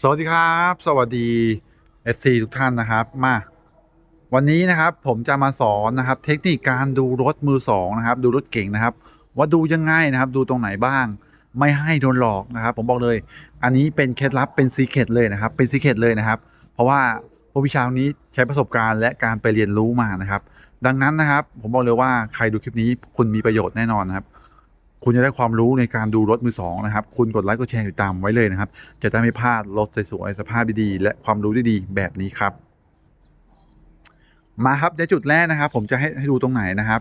สวัสดีครับ สวัสดี FC ทุกท่านนะครับมา วันนี้นะครับผมจะมาสอนนะครับ เทคนิคการดูรถมือสองนะครับ ดูรถเก่งนะครับ ว่าดูยังไงนะครับ ดูตรงไหนบ้าง ไม่ให้โดนหลอกนะครับ ผมบอกเลย อันนี้เป็นเคล็ดลับเป็นซีเคร็ตเลยนะครับ เป็นซีเคร็ตเลยนะครับ เพราะว่าผู้วิชานี้ใช้ประสบการณ์และการไปเรียนรู้มานะครับ ดังนั้นนะครับ ผมบอกเลยว่าใครดูคลิปนี้คุณมีประโยชน์แน่นอนนะครับ คุณจะได้ความรู้ในการดูรถมือสองนะครับ คุณกดไลค์กดแชร์ติดตามไว้เลยนะครับ จะได้ไม่พลาดรถสวยๆสภาพดีๆและความรู้ดีๆแบบนี้ครับ มาครับในจุดแรกนะครับ ผมจะให้ให้ดูตรงไหนนะครับ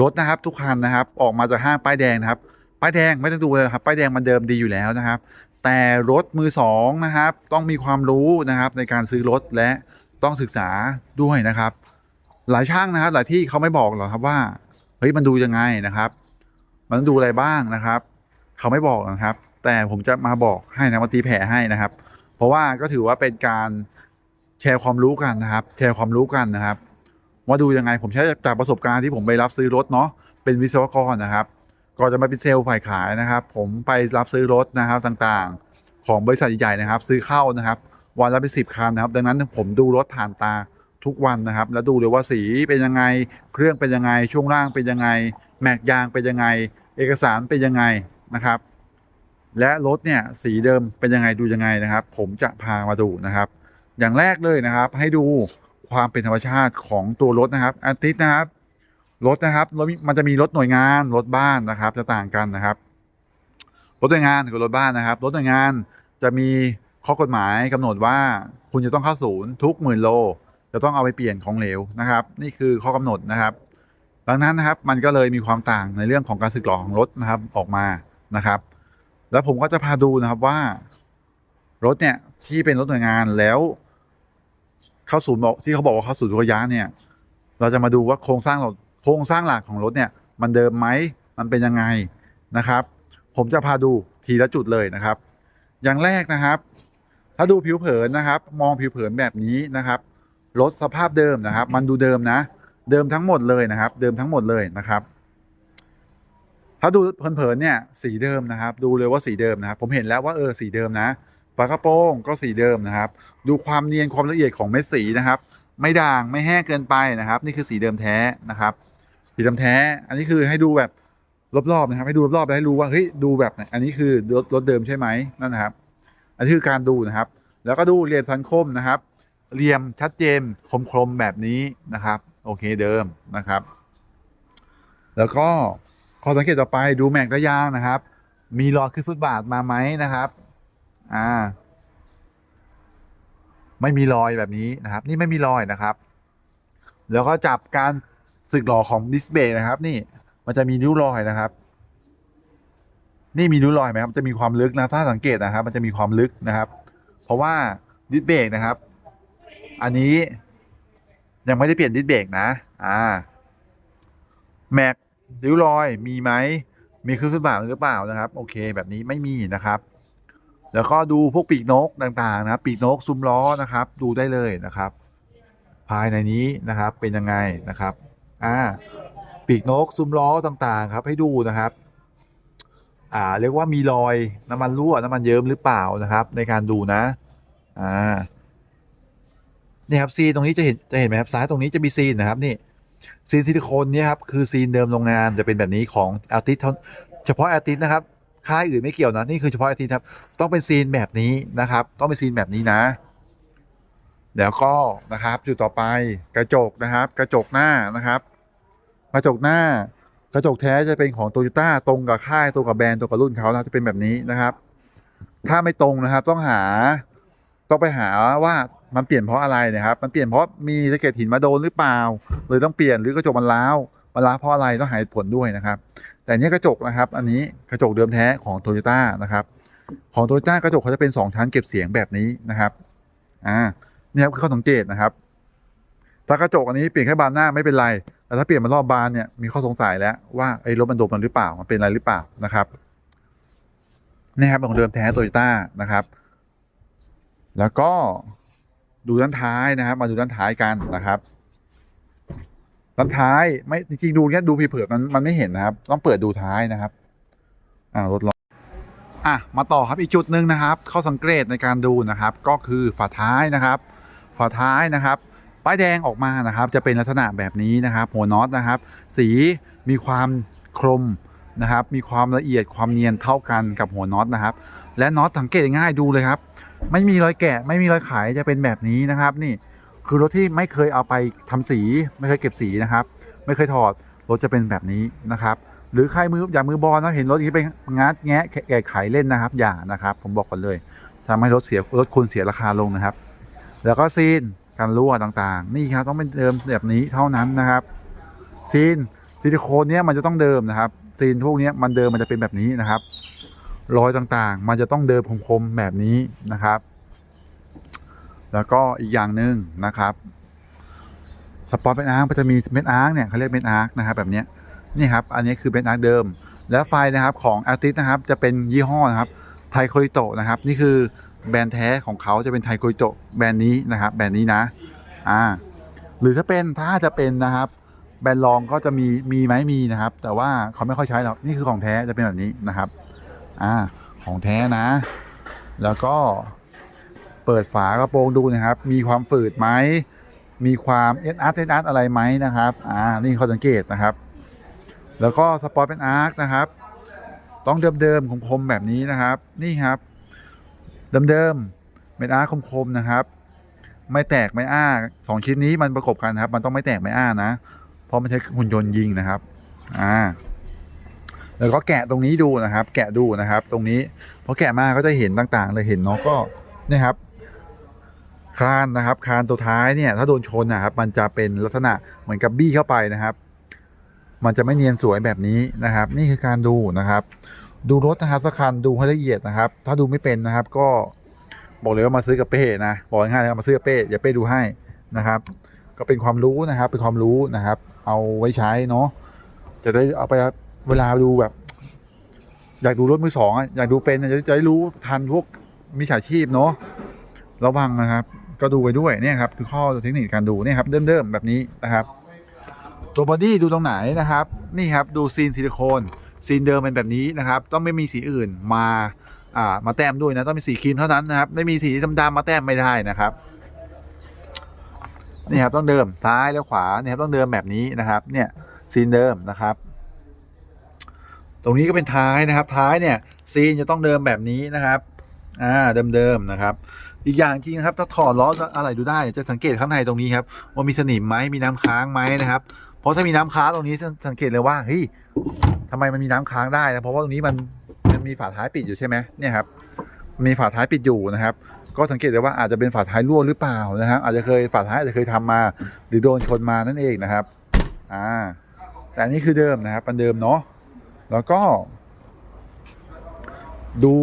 รถนะครับทุกคันนะครับ ออกมาจากห้างป้ายแดงนะครับ ป้ายแดงไม่ต้องดูเลยครับ ป้ายแดงมันเดิมดีอยู่แล้วนะครับ แต่รถมือสองนะครับ ต้องมีความรู้นะครับในการซื้อรถและต้องศึกษาด้วยนะครับ หลายช่างนะครับ หลายที่เขาไม่บอกหรอกครับว่าเฮ้ยมันดูยังไงนะครับ มันต้องดูอะไรบ้างนะครับ เขาไม่บอกนะครับ แต่ผมจะมาบอกให้นะมาตีแผ่ให้นะครับ เพราะว่าก็ถือว่าเป็นการแชร์ความรู้กันนะครับ แชร์ความรู้กันนะครับ ว่าดูยังไงผมใช้จากประสบการณ์ที่ผมไปรับซื้อรถเนาะเป็นวิศวกรนะครับก่อนจะมาเป็นเซลล์ฝ่ายขายนะครับ ผมไปรับซื้อรถนะครับต่างๆ ของบริษัทใหญ่ๆนะครับ ซื้อเข้านะครับวันละเป็นสิบคันนะครับ ดังนั้นผมดูรถผ่านตาทุกวันนะครับ แล้วดูเลยว่าสีเป็นยังไง เครื่องเป็นยังไง ช่วงล่างเป็นยังไง แม็กยางเป็นยังไง เอกสารเป็นยังไงนะครับ และรถเนี่ยสีเดิมเป็นยังไงดูยังไงนะครับ ผมจะพามาดูนะครับ อย่างแรกเลยนะครับ ให้ดูความเป็นธรรมชาติของตัวรถนะครับอาทิตย์นะครับรถนะครับรถมันจะมีรถหน่วยงานรถบ้านนะครับ จะต่างกันนะครับรถหน่วยงานกับรถบ้านนะครับรถหน่วยงานจะมีข้อกฎหมายกำหนดว่าคุณจะต้องเข้าศูนย์ทุกหมื่นโล จะต้องเอาไปเปลี่ยนของเหลวนะครับ นี่คือข้อกำหนดนะครับ ดังนั้นนะครับมันก็เลยมีความต่างในเรื่องของการสึกหรอของรถนะครับออกมานะครับ แล้วผมก็จะพาดูนะครับว่ารถเนี่ยที่เป็นรถหน่วยงานแล้วเข้าศูนย์บอกที่เขาบอกว่าเข้าศูนย์ทุกระยะเนี่ย เราจะมาดูว่าโครงสร้างโครงสร้างหลักของรถเนี่ย มันเดิมไหมมันเป็นยังไงนะครับ ผมจะพาดูทีละจุดเลยนะครับ อย่างแรกนะครับ ถ้าดูผิวเผินนะครับ มองผิวเผินแบบนี้นะครับรถสภาพเดิมนะครับ มันดูเดิมนะ เดิมทั้งหมดเลยนะครับ เดิมทั้งหมดเลยนะครับ ถ้าดูเผินๆเนี่ย สีเดิมนะครับ ดูเลยว่าสีเดิมนะครับผมเห็นแล้วว่าเออสีเดิมนะฝากระโปรงก็สีเดิมนะครับ ดูความเนียนความละเอียดของเม็ดสีนะครับ ไม่ด่างไม่แห้งเกินไปนะครับ นี่คือสีเดิมแท้นะครับ สีเดิมแท้ อันนี้คือให้ดูแบบรอบๆนะครับ ให้ดูรอบๆแล้วให้รู้ว่าเฮ้ยดูแบบไหนอันนี้คือรถรถเดิมใช่ไหมนั่นนะครับ อันนี้คือการดูนะครับ แล้วก็ดูเหลี่ยมสันคมนะครับเหลี่ยมชัดเจนคมๆแบบนี้นะครับ โอเคเดิมนะครับ แล้วก็ข้อสังเกตต่อไปดูแม็กระยางนะครับ มีรอยขึ้นฟุตบาทมาไหมนะครับ อ่า ไม่มีรอยแบบนี้นะครับ นี่ไม่มีรอยนะครับ แล้วก็จับการสึกหลอของดิสเบรกนะครับ นี่มันจะมีริ้วรอยนะครับ นี่มีริ้วรอยไหมครับจะมีความลึกนะถ้าสังเกตนะครับ มันจะมีความลึกนะครับ เพราะว่าดิสเบรกนะครับ อันนี้ ยังไม่ได้เปลี่ยนดิสเบรกนะ อ่าแม็กริ้วรอยมีไหม มีขึ้นขึ้นบ่าหรือเปล่านะครับ โอเคแบบนี้ไม่มีนะครับ แล้วก็ดูพวกปีกนกต่างๆ นะปีกนกซุ้มล้อนะครับ ดูได้เลยนะครับ ภายในนี้นะครับเป็นยังไงนะครับ อ่า ปีกนกซุ้มล้อต่างๆ ครับ ให้ดูนะครับ อ่า เรียกว่ามีรอยน้ำมันรั่วน้ำมันเยิ้มหรือเปล่านะครับ ในการดูนะ อ่า นี่ครับซีนตรงนี้จะเห็นจะเห็นไหมครับซ้ายตรงนี้จะมีซีนนะครับนี่ซีนซิลิโคนเนี่ยครับคือซีนเดิมโรงงานจะเป็นแบบนี้ของแอลติสเฉพาะแอลติสนะครับค่ายอื่นไม่เกี่ยวนะนี่คือเฉพาะแอลติสครับต้องเป็นซีนแบบนี้นะครับ ต้องเป็นซีนแบบนี้นะแล้วก็นะครับจุดต่อไปกระจกนะครับ กระจกหน้านะครับ กระจกหน้ากระจกแท้จะเป็นของโตโยต้าตรงกับค่ายตรงกับแบรนด์ตรงกับรุ่นเขานะจะเป็นแบบนี้นะครับ ถ้าไม่ตรงนะครับ ต้องหาต้องไปหาว่า มันเปลี่ยนเพราะอะไรนะครับมันเปลี่ยนเพราะมีสะเก็ดหินมาโดนหรือเปล่าเลยต้องเปลี่ยนหรือกระจกมันร้าวมันร้าวเพราะอะไรต้องหาเหตุผลด้วยนะครับ แต่เนี้ยกระจกนะครับ อันนี้กระจกเดิมแท้ของโตโยต้านะครับ ของโตโยต้ากระจกเขาจะเป็นสองชั้นเก็บเสียงแบบนี้นะครับอ่าเนี่ยครับคือข้อสังเกตนะครับ ถ้ากระจกอันนี้เปลี่ยนแค่บานหน้าไม่เป็นไรแต่ถ้าเปลี่ยนมารอบบานเนี่ยมีข้อสงสัยแล้วว่าไอ้รถมันโดนมันหรือเปล่ามันเป็นอะไรหรือเปล่านะครับนี่ครับของเดิมแท้โตโยต้านะครับ แล้วก็ ดูด้านท้ายนะครับ มาดูด้านท้ายกันนะครับด้านท้ายไม่จริงๆดูแค่ดูผิวเผินมันมันไม่เห็นนะครับ ต้องเปิดดูท้ายนะครับอ่ารถล้ออะมาต่อครับอีกจุดหนึ่งนะครับข้อสังเกตในการดูนะครับ ก็คือฝาท้ายนะครับฝาท้ายนะครับป้ายแดงออกมานะครับ จะเป็นลักษณะแบบนี้นะครับหัวน็อตนะครับ สีมีความคมนะครับ มีความละเอียดความเนียนเท่ากันกับหัวน็อตนะครับ และน็อตสังเกตง่ายดูเลยครับ ไม่มีรอยแกะ ไม่มีรอยขายจะเป็นแบบนี้นะครับ นี่คือรถที่ไม่เคยเอาไปทำสี ไม่เคยเก็บสีนะครับ ไม่เคยถอดรถจะเป็นแบบนี้นะครับ หรือใครมืออย่ามือบอลนะเห็นรถอย่างนี้ไปงัดแงะแกะไขเล่นนะครับ อย่านะครับ ผมบอกก่อนเลยทำให้รถเสียรถคุณเสียราคาลงนะครับ แล้วก็ซีนการรั่วต่างๆ นี่ครับต้องเป็นเดิมแบบนี้เท่านั้นนะครับ ซีนซิลิโคนเนี้ยมันจะต้องเดิมนะครับ ซีนพวกนี้มันเดิมมันจะเป็นแบบนี้นะครับ รอยต่างๆ มันจะต้องเดิมคมๆแบบนี้นะครับ แล้วก็อีกอย่างหนึ่งนะครับสปอร์ตเป็นอาร์คมันจะมีเม็ดอาร์คเนี่ยเขาเรียกเม็ดอาร์คนะครับแบบนี้นี่ครับอันนี้คือเป็นอาร์คเดิม แล้วไฟนะครับของอาร์ติสนะครับจะเป็นยี่ห้อนะครับไทโคริโตนะครับ นี่คือแบรนด์แท้ของเขาจะเป็นไทโคริโตแบรนด์นี้นะครับ แบรนด์นี้นะอ่าหรือถ้าเป็นถ้าจะเป็นนะครับแบรนด์รองก็จะมีมีไหมมีนะครับ แต่ว่าเขาไม่ค่อยใช้หรอกนี่คือของแท้จะเป็นแบบนี้นะครับ อ่าของแท้นะ แล้วก็เปิดฝากระโปรงดูนะครับ มีความฝืดไหมมีความเอสอาร์ตเอสอาร์ตอะไรไหมนะครับอ่านี่ข้อสังเกตนะครับ แล้วก็สปอร์ตเป็นอาร์คนะครับ ต้องเดิมๆคมๆแบบนี้นะครับ นี่ครับเดิมๆเป็นอาร์คคมๆนะครับ ไม่แตกไม่อ้าสองชิ้นนี้มันประกบกันครับ มันต้องไม่แตกไม่อ้านะเพราะมันใช้หุ่นยนต์ยิงนะครับ อ่า แล้วก็แกะตรงนี้ดูนะครับ แกะดูนะครับ ตรงนี้พอแกะมาก็จะเห็นต่างๆเลยเห็นเนาะก็นี่ครับคาน นะครับ คานตัวท้ายเนี่ย ถ้าโดนชนนะครับ มันจะเป็นลักษณะเหมือนกับบี้เข้าไปนะครับ มันจะไม่เนียนสวยแบบนี้นะครับ นี่คือการดูนะครับ ดูรถนะครับสักคันดูให้ละเอียดนะครับ ถ้าดูไม่เป็นนะครับ ก็บอกเลยว่ามาซื้อกับเป้นะบอกง่ายๆนะมาซื้อกับเป้อย่าเป้ดูให้นะครับ ก็เป็นความรู้นะครับ เป็นความรู้นะครับ เอาไว้ใช้เนาะจะได้เอาไป เวลาดูแบบ อยากดูรถมือสองอะอยากดูเป็นอะจะจะได้รู้ทันพวกมิจฉาชีพเนาะระวังนะครับ ก็ดูไปด้วยเนี่ยครับ คือข้อเทคนิคการดูเนี่ยครับเดิมๆแบบนี้นะครับ ตัวบอดี้ดูตรงไหนนะครับ นี่ครับดูซีนซิลิโคนซีนเดิมเป็นแบบนี้นะครับ ต้องไม่มีสีอื่นมาอ่ามาแต้มด้วยนะต้องมีสีครีมเท่านั้นนะครับ ไม่มีสีดำๆมาแต้มไม่ได้นะครับนี่ครับต้องเดิมซ้ายแล้วขวาเนี่ยครับต้องเดิมแบบนี้นะครับ เนี่ยซีนเดิมนะครับ ตรงนี้ก็เป็นท้ายนะครับ ท้ายเนี่ยซีนจะต้องเดิมแบบนี้นะครับอ่าเดิมๆนะครับ อีกอย่างจริงนะครับถ้าถอดล้ออะไรดูได้จะสังเกตข้างในตรงนี้ครับว่ามีสนิมไหมมีน้ำค้างไหมนะครับ เพราะถ้ามีน้ำค้างตรงนี้สังเกตเลยว่าเฮ้ยทำไมมันมีน้ำค้างได้นะเพราะว่าตรงนี้มันมันมีฝาท้ายปิดอยู่ใช่ไหมเนี่ยครับมีฝาท้ายปิดอยู่นะครับ ก็สังเกตเลยว่าอาจจะเป็นฝาท้ายรั่วหรือเปล่านะครับ อาจจะเคยฝาท้ายอาจจะเคยทำมา หรือโดนชนมานั่นเองนะครับอ่าแต่อันนี้คือเดิมนะครับมันเดิมเนาะ แล้วก็ ดู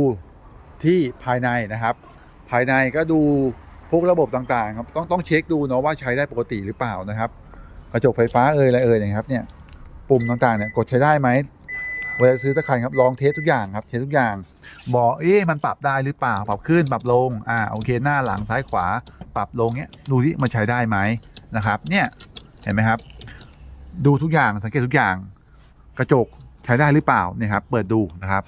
ที่ภายในนะครับ ภายในก็ดูพวกระบบต่างๆครับต้องต้องเช็คดูเนาะว่าใช้ได้ปกติหรือเปล่านะครับ กระจกไฟฟ้าเอ่ยอะไรเอ่ยนะครับเนี่ยปุ่มต่างๆเนี่ยกดใช้ได้ไหมเวลาซื้อสักคันครับลองเทสทุกอย่างครับเทสทุกอย่าง บอกเอ๊ะมันปรับได้หรือเปล่า ปรับขึ้นปรับลงอ่าโอเคหน้าหลังซ้ายขวา ปรับลงเนี่ยดูที่มันใช้ได้ไหมนะครับ เนี่ยเห็นไหมครับ ดูทุกอย่างสังเกตทุกอย่าง กระจก ใช้ได้หรือเปล่าเนี่ยครับ เปิดดูนะครับ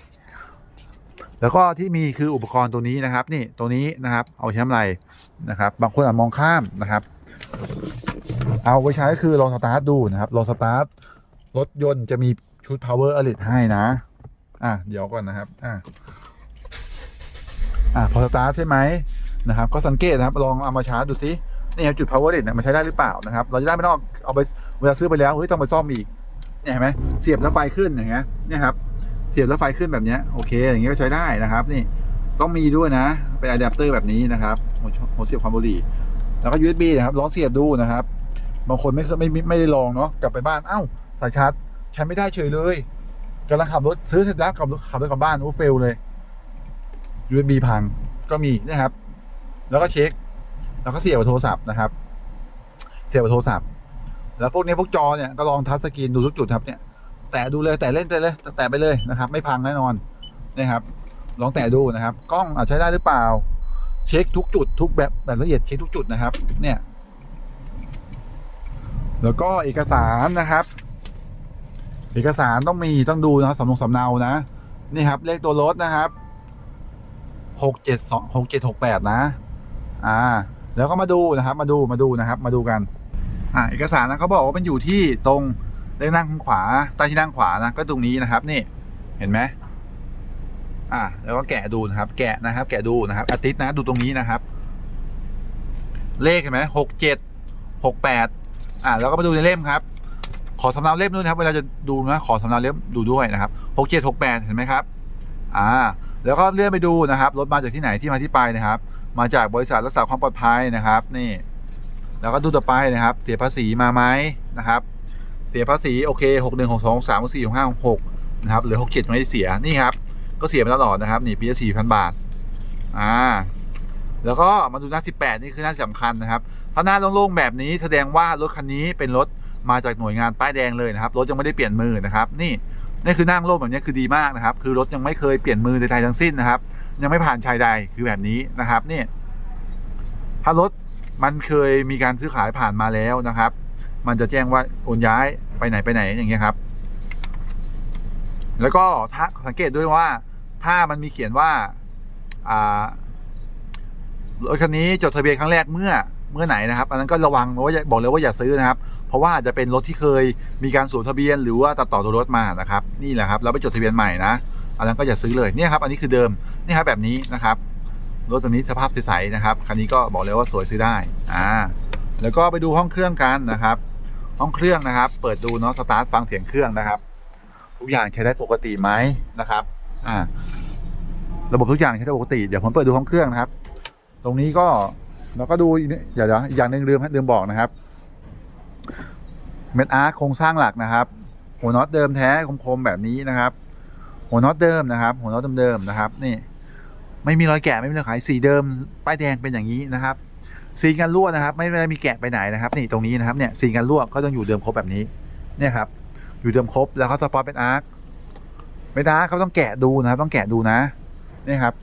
แล้วก็ที่มีคืออุปกรณ์ตัวนี้นะครับ นี่ตัวนี้นะครับ เอาใช้ทำอะไรนะครับ บางคนอาจมองข้ามนะครับ เอาไว้ใช้ก็คือลองสตาร์ทดูนะครับลองสตาร์ทรถยนต์จะมีชุด power alert ให้นะ อะเดี๋ยวก่อนนะครับ อะอะพอสตาร์ทใช่ไหมนะครับ ก็สังเกตนะครับ ลองเอามาชาร์จดูสินี่จุด power alert เนี่ยมันใช้ได้หรือเปล่านะครับ เราจะได้ไม่ต้องเอาไปเวลาซื้อไปแล้วเฮ้ยต้องไปซ่อมอีก เนี่ยเห็นไหมเสียบแล้วไฟขึ้นอย่างเงี้ยเนี่ยครับเสียบแล้วไฟขึ้นแบบเนี้ยโอเค อย่างเงี้ยก็ใช้ได้นะครับ นี่ต้องมีด้วยนะ เป็นอะแดปเตอร์แบบนี้นะครับหัวเสียบความบุหรี่ แล้วก็ USB นะครับลองเสียบดูนะครับ บางคนไม่เคยไม่ไม่ได้ลองเนาะกลับไปบ้านเอ้าสายชาร์จใช้ไม่ได้เฉยเลยกำลังขับรถซื้อเสร็จแล้วขับรถขับรถกลับบ้านโอ้เฟลเลย USB พังก็มีนะครับ แล้วก็เช็ค แล้วก็เสียบโทรศัพท์นะครับ เสียบโทรศัพท์ แล้วพวกนี้พวกจอเนี่ยก็ลองทัชสกรีนดูทุกจุดครับเนี่ย แตะดูเลย แตะเล่นไปเลย แตะไปเลยนะครับ ไม่พังแน่นอนนะครับ ลองแตะดูนะครับ กล้องอาจใช้ได้หรือเปล่า เช็คทุกจุดทุกแบบแบบละเอียดเช็คทุกจุดนะครับ เนี่ย แล้วก็เอกสารนะครับ เอกสารต้องมีต้องดูนะครับสำนงสำเนานะ นี่ครับ เลขตัวรถนะครับหกเจ็ดสองหกเจ็ดหกแปดนะ อ่า แล้วก็มาดูนะครับ มาดูมาดูนะครับ มาดูกัน อ่าเอกสารนะเขาบอกว่ามันอยู่ที่ตรงเลขนั่งข้างขวาใต้ที่นั่งขวานะก็ตรงนี้นะครับ นี่เห็นไหมอ่าแล้วก็แกะดูนะครับ แกะนะครับ แกะดูนะครับ อาทิตย์นะดูตรงนี้นะครับ เลขเห็นไหมหกเจ็ดหกแปดอ่าแล้วก็มาดูในเล่มครับ ขอสำเนาเล่มด้วยนะครับ เวลาจะดูนะขอสำเนาเล่มดูด้วยนะครับหกเจ็ดหกแปดเห็นไหมครับ อ่า แล้วก็เลื่อนไปดูนะครับรถมาจากที่ไหนที่มาที่ไปนะครับ มาจากบริษัทรักษาความปลอดภัยนะครับ นี่ แล้วก็ดูต่อไปนะครับ เสียภาษีมาไหมนะครับ เสียภาษีโอเคหกหนึ่งหกสองสามหกสี่หกห้าหกนะครับหรือหกเจ็ดไม่ได้เสียนี่ครับ ก็เสียไปตลอดนะครับนี่ปีละสี่พันบาทอ่าแล้วก็มาดูหน้าสิบแปดนี่คือหน้าสำคัญนะครับ ถ้าหน้าโล่งๆแบบนี้แสดงว่ารถคันนี้เป็นรถมาจากหน่วยงานป้ายแดงเลยนะครับ รถยังไม่ได้เปลี่ยนมือนะครับ นี่นี่คือนั่งโล่งแบบนี้คือดีมากนะครับ คือรถยังไม่เคยเปลี่ยนมือใดๆทั้งสิ้นนะครับ ยังไม่ผ่านชายใดคือแบบนี้นะครับนี่ถ้ารถ มันเคยมีการซื้อขายผ่านมาแล้วนะครับ มันจะแจ้งว่าโอนย้ายไปไหนไปไหนอย่างเงี้ยครับ แล้วก็ถ้าสังเกตด้วยว่า ถ้ามันมีเขียนว่า อ่ารถคันนี้จดทะเบียนครั้งแรกเมื่อเมื่อไหนนะครับ อันนั้นก็ระวังว่าอย่าบอกเลยว่าอย่าซื้อนะครับ เพราะว่าอาจจะเป็นรถที่เคยมีการสวมทะเบียนหรือว่าตัดต่อตัวรถมานะครับ นี่แหละครับแล้วไปจดทะเบียนใหม่นะอันนั้นก็อย่าซื้อเลยเนี่ยครับ อันนี้คือเดิมนี่ครับแบบนี้นะครับ รถตัวนี้สภาพใสๆนะครับ คันนี้ก็บอกเลยว่าสวยซื้อได้ อ่า แล้วก็ไปดูห้องเครื่องกันนะครับ ห้องเครื่องนะครับ เปิดดูเนาะ สตาร์ทฟังเสียงเครื่องนะครับ ทุกอย่างใช้ได้ปกติไหมนะครับ อ่า ระบบทุกอย่างใช้ได้ปกติ เดี๋ยวผมเปิดดูห้องเครื่องนะครับ ตรงนี้ก็เราก็ดูอีกนิดเดี๋ยวเดี๋ยวอย่างหนึ่งลืมลืมบอกนะครับ เม็ดอาร์คโครงสร้างหลักนะครับ หัวน็อตเดิมแท้คมๆแบบนี้นะครับ หัวน็อตเดิมนะครับ หัวน็อตเดิมๆนะครับ นี่ ไม่มีรอยแกะไม่มีรอยขายสีเดิมป้ายแดงเป็นอย่างนี้นะครับซีนกันรั่วนะครับ ไม่ได้มีแกะไปไหนนะครับ นี่ตรงนี้นะครับเนี่ยซีนกันรั่วก็ต้องอยู่เดิมครบแบบนี้เนี่ยครับ อยู่เดิมครบแล้วเขาสปอร์ตเป็นอาร์คไม่ได้เขาต้องแกะดูนะครับ ต้องแกะดูนะเนี่ยครับ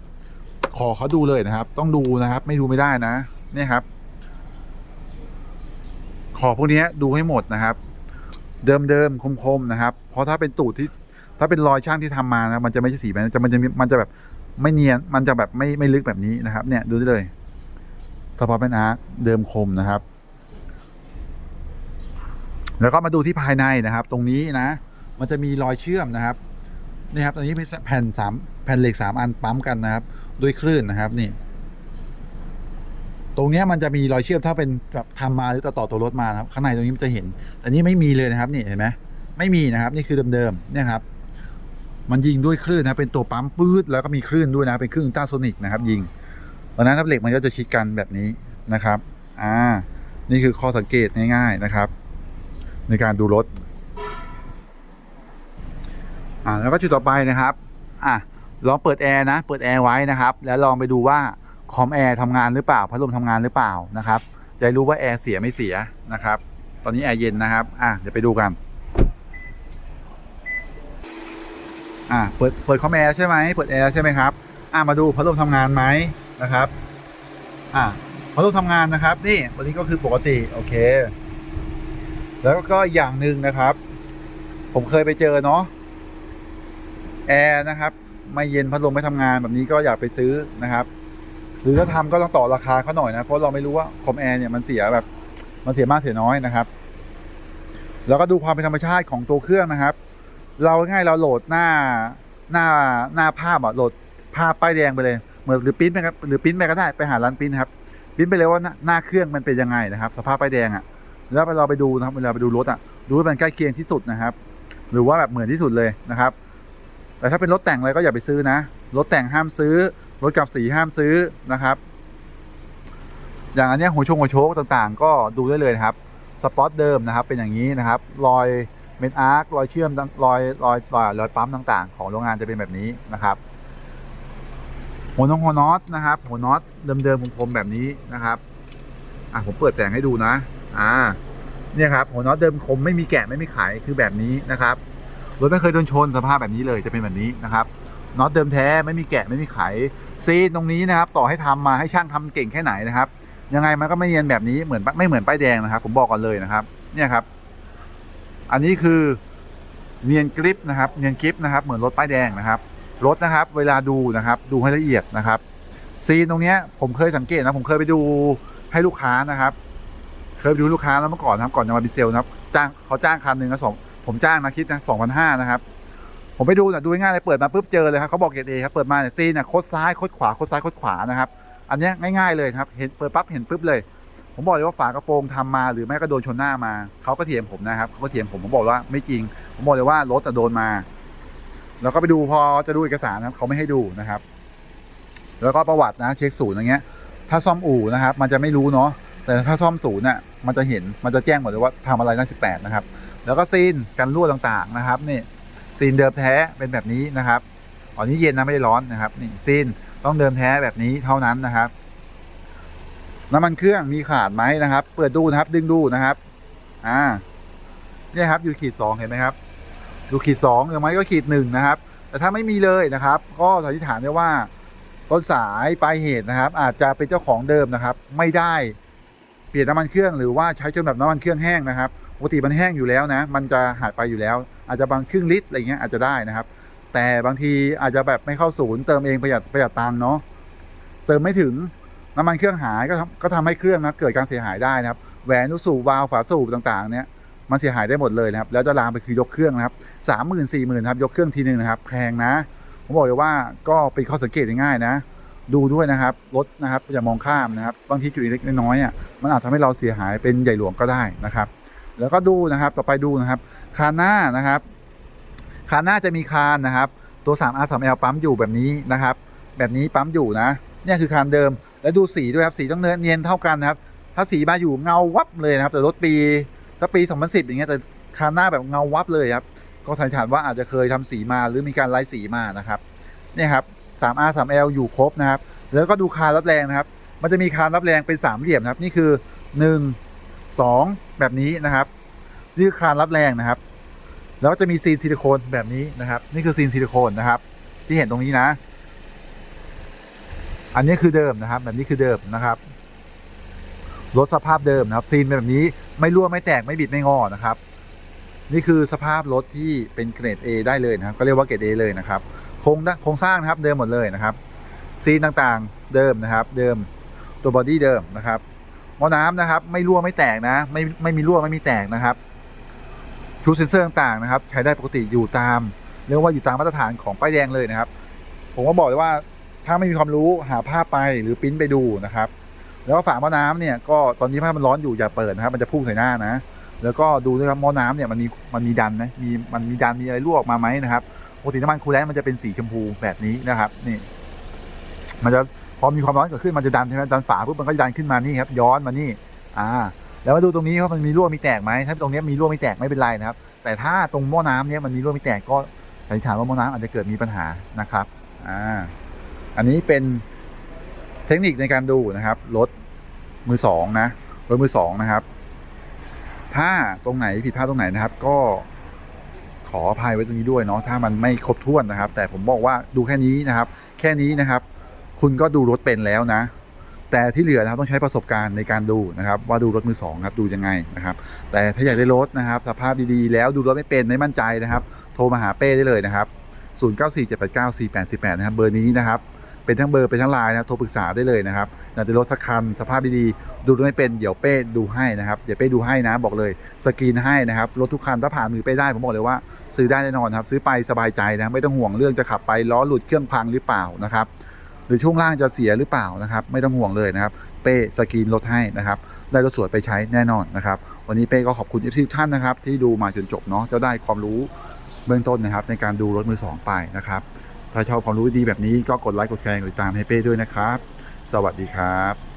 ขอเขาดูเลยนะครับ ต้องดูนะครับ ไม่ดูไม่ได้นะ เนี่ยครับ ขอพวกนี้ดูให้หมดนะครับ เดิมเดิมคมๆนะครับ เพราะถ้าเป็นตูดที่ ถ้าเป็นรอยช่างที่ทำมานะมันจะไม่ใช่สีแบบนั้นจะมันจะมันจะแบบ ไม่เนียนมันจะแบบไม่ไม่ลึกแบบนี้นะครับ เนี่ยดูได้เลยสปอร์ตเป็นอาร์คเดิมคมนะครับ แล้วก็มาดูที่ภายในนะครับ ตรงนี้นะ มันจะมีรอยเชื่อมนะครับนี่ครับตรงนี้มีแผ่นสามแผ่นเหล็กสามอันปั๊มกันนะครับ ด้วยคลื่นนะครับนี่ ตรงนี้มันจะมีรอยเชื่อมถ้าเป็นแบบทำมาหรือต่อต่อตัวรถมาครับ ข้างในตรงนี้มันจะเห็น แต่นี่ไม่มีเลยนะครับ นี่เห็นไหมไม่มีนะครับ นี่คือเดิมๆเนี่ยครับ มันยิงด้วยคลื่นนะเป็นตัวปั๊มปื๊ดแล้วก็มีคลื่นด้วยนะเป็นคลื่นต้าโซนิกนะครับยิงตอนนั้นทับเหล็กมันก็จะชิดกันแบบนี้นะครับอ่านี่คือข้อสังเกตง่ายๆนะครับ ในการดูรถอ่าแล้วก็จุดต่อไปนะครับอะลองเปิดแอร์นะเปิดแอร์ไว้นะครับ แล้วลองไปดูว่าคอมแอร์ทำงานหรือเปล่าพัดลมทำงานหรือเปล่านะครับจะรู้ว่าแอร์เสียไม่เสียนะครับ ตอนนี้แอร์เย็นนะครับอะเดี๋ยวไปดูกัน อ่าเปิดเปิดคอมแอร์ใช่ไหมเปิดแอร์ใช่ไหมครับอ่ามาดูพัดลมทำงานไหมนะครับอ่าพัดลมทำงานนะครับ นี่วันนี้ก็คือปกติโอเค แล้วก็อย่างหนึ่งนะครับ ผมเคยไปเจอเนาะแอร์นะครับไม่เย็นพัดลมไม่ทำงานแบบนี้ก็อย่าไปซื้อนะครับ หรือถ้าทำก็ต้องต่อราคาเขาหน่อยนะเพราะเราไม่รู้ว่าคอมแอร์เนี่ยมันเสียแบบมันเสียมากเสียน้อยนะครับ แล้วก็ดูความเป็นธรรมชาติของตัวเครื่องนะครับ เราง่ายเราโหลดหน้าหน้าหน้าภาพอะโหลดภาพป้ายแดงไปเลยเหมือนหรือปิ้นไปครับหรือปิ้นไปก็ได้ไปหาร้านปิ้นครับปิ้นไปเลยว่าหน้าเครื่องมันเป็นยังไงนะครับ สภาพป้ายแดงอะแล้วเราไปดูนะครับเวลาไปดูรถอะดูว่ามันใกล้เคียงที่สุดนะครับ หรือว่าแบบเหมือนที่สุดเลยนะครับ แต่ถ้าเป็นรถแต่งอะไรก็อย่าไปซื้อนะรถแต่งห้ามซื้อรถกับสีห้ามซื้อนะครับ อย่างอันนี้หัวชงหัวโชคต่างๆ ก็ดูได้เลยนะครับสปอตเดิมนะครับเป็นอย่างนี้นะครับรอย เมนอาร์ครอยเชื่อมรอยรอยรอยรอยปั๊มต่างๆ ของโรงงานจะเป็นแบบนี้นะครับ หัวนงหัวน็อตนะครับ หัวน็อตเดิมๆคมๆแบบนี้นะครับอะผมเปิดแสงให้ดูนะ อ่า เนี่ยครับหัวน็อตเดิมคมไม่มีแกะไม่มีไขคือแบบนี้นะครับรถไม่เคยโดนชนสภาพแบบนี้เลยจะเป็นแบบนี้นะครับน็อตเดิมแท้ไม่มีแกะไม่มีไขซีตรงนี้นะครับ ต่อให้ทำมาให้ช่างทำเก่งแค่ไหนนะครับ ยังไงมันก็ไม่เนียนแบบนี้เหมือนไม่เหมือนป้ายแดงนะครับ ผมบอกก่อนเลยนะครับ เนี่ยครับ อันนี้คือเนียนกริปนะครับเนียนกริปนะครับเหมือนรถป้ายแดงนะครับรถนะครับ เวลาดูนะครับ ดูให้ละเอียดนะครับซีนตรงนี้ผมเคยสังเกตนะผมเคยไปดูให้ลูกค้านะครับ เคยไปดูลูกค้าแล้วเมื่อก่อนนะครับก่อนจะมาบิเซลนะครับจ้างเขาจ้างคันหนึ่งนะสองผมจ้างนะคิดนะสองพันห้านะครับ ผมไปดูนะดูง่ายเลยเปิดมาปุ๊บเจอเลยครับเขาบอกเกรดเอครับเปิดมาเนี่ยซีนเนี่ยโคดซ้ายโคดขวาโคดซ้ายโคดขวานะครับ อันนี้ง่ายๆเลยครับ เห็นเปิดปั๊บเห็นปุ๊บเลย ผมบอกเลยว่าฝากระโปรงทำมาหรือไม่ก็โดนชนหน้ามาเขาก็เถียงผมนะครับเขาก็เถียงผมผมบอกว่าไม่จริง ผมบอกเลยว่ารถจะโดนมา แล้วก็ไปดูพอจะดูเอกสารนะครับเขาไม่ให้ดูนะครับ แล้วก็ประวัตินะเช็คศูนย์อย่างเงี้ย ถ้าซ่อมอู่นะครับ มันจะไม่รู้เนาะแต่ถ้าซ่อมศูนย์น่ะมันจะเห็นมันจะแจ้งหมดเลยว่าทำอะไรนั่นสิบแปดนะครับ แล้วก็ซีนกันรั่วต่างๆนะครับนี่ซีนเดิมแท้เป็นแบบนี้นะครับอันนี้เย็นนะไม่ได้ร้อนนะครับนี่ซีนต้องเดิมแท้แบบนี้เท่านั้นนะครับ น้ำมันเครื่องมีขาดไหมนะครับ เปิดดูนะครับ ดึงดูนะครับ อ่าเนี่ยครับ อยู่ขีดสองเห็นไหมครับ อยู่ขีดสองหรือไม่ก็ขีดหนึ่งนะครับ แต่ถ้าไม่มีเลยนะครับ ก็สันนิษฐานได้ว่าต้นสายปลายเหตุนะครับ อาจจะเป็นเจ้าของเดิมนะครับ ไม่ได้เปลี่ยนน้ำมันเครื่องหรือว่าใช้จนแบบน้ำมันเครื่องแห้งนะครับปกติมันแห้งอยู่แล้วนะ มันจะหายไปอยู่แล้ว อาจจะบางครึ่งลิตรอะไรเงี้ยอาจจะได้นะครับ แต่บางทีอาจจะแบบไม่เข้าศูนย์เติมเองประหยัดประหยัดตังค์เนาะเติมไม่ถึง น้ำมันเครื่องหายก็ทำก็ทำให้เครื่องนะเกิดการเสียหายได้นะครับแหวนลูกสูบวาล์วฝาสูบต่างๆเนี่ยมันเสียหายได้หมดเลยนะครับแล้วจะลามไปคือยกเครื่องนะครับสามหมื่นสี่หมื่นครับยกเครื่องทีหนึ่งนะครับแพงนะผมบอกเลยว่าก็เป็นข้อสังเกตง่ายๆนะ ดูด้วยนะครับรถนะครับอย่ามองข้ามนะครับบางทีจุดเล็กน้อยอะมันอาจทำให้เราเสียหายเป็นใหญ่หลวงก็ได้นะครับ แล้วก็ดูนะครับต่อไปดูนะครับคานหน้านะครับคานหน้าจะมีคานนะครับ ตัว 3R 3L ปั๊มอยู่แบบนี้นะครับ แบบนี้ปั๊มอยู่นะเนี่ยคือคานเดิม แล้วดูสีด้วยครับ สีต้องเนื้อเนียนเท่ากันนะครับ ถ้าสีมาอยู่เงาวับเลยนะครับ แต่รถปีถ้าปี 2010 อย่างเงี้ยแต่คานหน้าแบบเงาวับเลยครับ ก็สันนิษฐานว่าอาจจะเคยทำสีมาหรือมีการไล่สีมานะครับนี่ครับ 3R 3L อยู่ครบนะครับ แล้วก็ดูคานรับแรงนะครับ มันจะมีคานรับแรงเป็นสามเหลี่ยมนะครับ นี่คือ 1 2 แบบนี้นะครับ นี่คือคานรับแรงนะครับ แล้วก็จะมีซีนซิลิโคนแบบนี้นะครับ นี่คือซีนซิลิโคนนะครับ ที่เห็นตรงนี้นะ อันนี้คือเดิมนะครับ แบบนี้คือเดิมนะครับรถสภาพเดิมนะครับซีนเป็นแบบนี้ไม่รั่วไม่แตกไม่บิดไม่งอนะครับ นี่คือสภาพรถที่เป็นเกรด A ได้เลยนะครับ ก็เรียกว่าเกรด A เลยนะครับโครงโครงสร้างนะครับเดิมหมดเลยนะครับ ซีนต่างๆเดิมนะครับ เดิมตัวบอดี้เดิมนะครับหม้อน้ำนะครับ ไม่รั่วไม่แตกนะ ไม่ไม่มีรั่วไม่มีแตกนะครับชุดเซ็นเซอร์ต่างๆนะครับ ใช้ได้ปกติอยู่ตาม เรียกว่าอยู่ตามมาตรฐานของป้ายแดงเลยนะครับ ผมก็บอกเลยว่า ถ้าไม่มีความรู้หาภาพไปหรือปริ้นไปดูนะครับ แล้วก็ฝาหม้อน้ำเนี่ยก็ตอนนี้ถ้ามันร้อนอยู่อย่าเปิดนะครับมันจะพุ่งใส่หน้านะ แล้วก็ดูด้วยครับหม้อน้ำเนี่ยมันมีมันมีดันนะมีมันมีดันมีอะไรรั่วออกมาไหมนะครับปกติน้ำมันคูลแลนต์มันจะเป็นสีชมพูแบบนี้นะครับนี่ มันจะพอมีความร้อนเกิดขึ้นมันจะดันใช่ไหมดันฝาปุ๊บมันก็ดันขึ้นมานี่ครับย้อนมานี่ อ่า แล้วมาดูตรงนี้ว่ามันมีรั่วมีแตกไหมถ้าตรงนี้มีรั่วมีแตกไม่เป็นไรนะครับ แต่ถ้าตรงหม้อน้ำเนี้ยมันมีรั่วมีแตกก็สันนิษฐานว่าหม้อน้ำอาจจะเกิดมีปัญหานะครับ อ่า อันนี้เป็นเทคนิคในการดูนะครับรถมือสองนะรถมือสองนะครับ ถ้าตรงไหนผิดพลาดตรงไหนนะครับ ก็ขออภัยไว้ตรงนี้ด้วยเนาะถ้ามันไม่ครบถ้วนนะครับ แต่ผมบอกว่าดูแค่นี้นะครับ แค่นี้นะครับ คุณก็ดูรถเป็นแล้วนะ แต่ที่เหลือนะครับต้องใช้ประสบการณ์ในการดูนะครับ ว่าดูรถมือสองครับดูยังไงนะครับ แต่ถ้าอยากได้รถนะครับ สภาพดีๆ แล้วดูรถไม่เป็นไม่มั่นใจนะครับ โทรมาหาเป้ได้เลยนะครับ0947894818นะครับเบอร์นี้นะครับ เป็นทั้งเบอร์เป็นทั้งไลน์นะโทรปรึกษาได้เลยนะครับอยากจะรถสักคันสภาพดีๆดูไม่เป็นเดี๋ยวเป้ดูให้นะครับเดี๋ยวเป้ดูให้นะบอกเลยสกรีนให้นะครับรถทุกคันถ้าผ่านมือเป้ได้ผมบอกเลยว่าซื้อได้แน่นอนครับซื้อไปสบายใจนะไม่ต้องห่วงเรื่องจะขับไปล้อหลุดเครื่องพังหรือเปล่านะครับหรือช่วงล่างจะเสียหรือเปล่านะครับไม่ต้องห่วงเลยนะครับเป้สกรีนรถให้นะครับได้รถสวยไปใช้แน่นอนนะครับวันนี้เป้ก็ขอบคุณเอฟซีท่านนะครับที่ดูมาจนจบเนาะจะได้ความรู้เบื้องต้นนะครับในการดูรถมือสองไปนะครับ ถ้าชอบความรู้ดีแบบนี้ก็กดไลค์กดแชร์กดติดตามให้เป้ด้วยนะครับ สวัสดีครับ